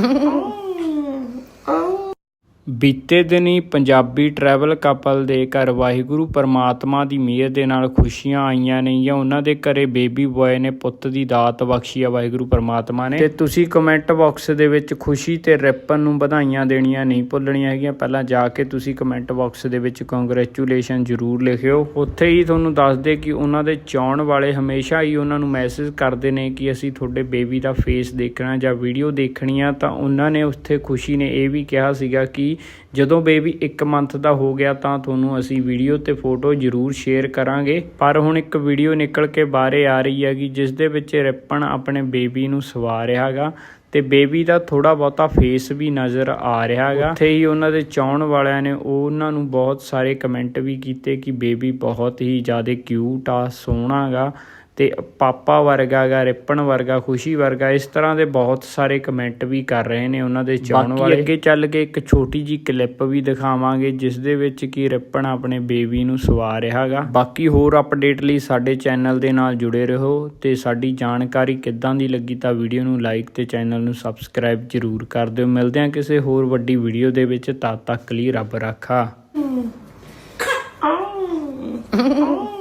oh. ਬੀਤੇ ਦਿਨੀ Punjabi travel couple ਦੇ ਘਰ ਵਾਹਿਗੁਰੂ ਪਰਮਾਤਮਾ ਦੀ ਮਿਹਰ ਦੇ ਨਾਲ ਖੁਸ਼ੀਆਂ ਆਈਆਂ ਨੇ ਜਾਂ ਉਹਨਾਂ ਦੇ ਘਰੇ ਬੇਬੀ ਬॉय ਨੇ ਪੁੱਤ ਦੀ ਦਾਤ ਬਖਸ਼ੀ ਆ ਵਾਹਿਗੁਰੂ ਪਰਮਾਤਮਾ ਨੇ। ਤੇ ਤੁਸੀਂ ਕਮੈਂਟ ਬਾਕਸ ਦੇ ਵਿੱਚ ਖੁਸ਼ੀ ਤੇ ਰਿਪਨ ਨੂੰ ਵਧਾਈਆਂ ਦੇਣੀਆਂ ਨਹੀਂ ਭੁੱਲਣੀਆਂ ਹੈਗੀਆਂ, ਪਹਿਲਾਂ ਜਾ ਕੇ ਤੁਸੀਂ ਕਮੈਂਟ ਬਾਕਸ ਦੇ ਵਿੱਚ ਕੰਗ੍ਰੈਚੁਲੇਸ਼ਨ ਜ਼ਰੂਰ ਲਿਖਿਓ। ਉੱਥੇ ਹੀ ਤੁਹਾਨੂੰ ਦੱਸ ਦੇ ਕਿ ਉਹਨਾਂ ਦੇ ਚਾਹਣ ਵਾਲੇ ਹਮੇਸ਼ਾ ਹੀ ਉਹਨਾਂ ਨੂੰ ਮੈਸੇਜ ਕਰਦੇ ਨੇ ਕਿ ਅਸੀਂ ਤੁਹਾਡੇ ਬੇਬੀ ਦਾ ਫੇਸ ਦੇਖਣਾ ਜਾਂ ਵੀਡੀਓ ਦੇਖਣੀ ਆ, ਤਾਂ ਉਹਨਾਂ ਨੇ ਉੱਥੇ ਖੁਸ਼ੀ ਨੇ ਇਹ ਵੀ ਕਿਹਾ ਸੀਗਾ ਕਿ ਜਦੋਂ ਬੇਬੀ 1 ਮੰਥ ਦਾ ਹੋ ਗਿਆ ਤਾਂ ਤੁਹਾਨੂੰ ਅਸੀਂ ਵੀਡੀਓ ਤੇ ਫੋਟੋ ਜ਼ਰੂਰ ਸ਼ੇਅਰ ਕਰਾਂਗੇ। ਪਰ ਹੁਣ ਇੱਕ ਵੀਡੀਓ ਨਿਕਲ ਕੇ ਬਾਹਰੇ ਆ ਰਹੀ ਹੈਗੀ, ਜਿਸ ਦੇ ਵਿੱਚ ਰਿਪਨ ਆਪਣੇ ਬੇਬੀ ਨੂੰ ਸਵਾ ਰਿਹਾ ਹੈਗਾ ਤੇ ਬੇਬੀ ਦਾ ਥੋੜਾ ਬਹੁਤਾ ਫੇਸ ਵੀ ਨਜ਼ਰ ਆ ਰਿਹਾ ਹੈਗਾ। ਉੱਥੇ ਹੀ ਉਹਨਾਂ ਦੇ ਚਾਹਣ ਵਾਲਿਆਂ ਨੇ ਉਹਨਾਂ ਨੂੰ ਬਹੁਤ ਸਾਰੇ ਕਮੈਂਟ ਵੀ ਕੀਤੇ ਕਿ ਬੇਬੀ ਬਹੁਤ ਹੀ ਜ਼ਿਆਦਾ ਕਿਊਟ ਆ, ਸੋਹਣਾ ਹੈਗਾ। ਤੇ ਪਾਪਾ ਵਰਗਾ ਗਾ ਰਿਪਨ ਵਰਗਾ ਖੁਸ਼ੀ ਵਰਗਾ ਇਸ ਤਰ੍ਹਾਂ ਦੇ ਬਹੁਤ ਸਾਰੇ ਕਮੈਂਟ ਵੀ ਕਰ ਰਹੇ ਨੇ ਉਹਨਾਂ ਦੇ ਚਾਹਣ ਵਾਲੇ। ਅੱਗੇ ਚੱਲ ਕੇ ਇੱਕ ਛੋਟੀ ਜੀ ਕਲਿੱਪ ਵੀ ਦਿਖਾਵਾਂਗੇ ਜਿਸ ਦੇ ਵਿੱਚ ਕੀ ਰਿਪਨ ਆਪਣੇ ਬੇਬੀ ਨੂੰ ਸਵਾ ਰਿਹਾ ਹੈਗਾ। ਬਾਕੀ ਹੋਰ ਅਪਡੇਟ ਲਈ ਸਾਡੇ ਚੈਨਲ ਦੇ ਨਾਲ ਜੁੜੇ ਰਹੋ ਤੇ ਸਾਡੀ ਜਾਣਕਾਰੀ ਕਿੱਦਾਂ ਦੀ ਲੱਗੀ ਤਾਂ ਵੀਡੀਓ ਨੂੰ ਲਾਈਕ ਤੇ ਚੈਨਲ ਨੂੰ ਸਬਸਕ੍ਰਾਈਬ ਜਰੂਰ ਕਰ ਦਿਓ। ਮਿਲਦੇ ਹਾਂ ਕਿਸੇ ਹੋਰ ਵੱਡੀ ਵੀਡੀਓ ਦੇ ਵਿੱਚ ਤਦ ਤੱਕ ਲਈ ਰੱਬ ਰਾਖਾ.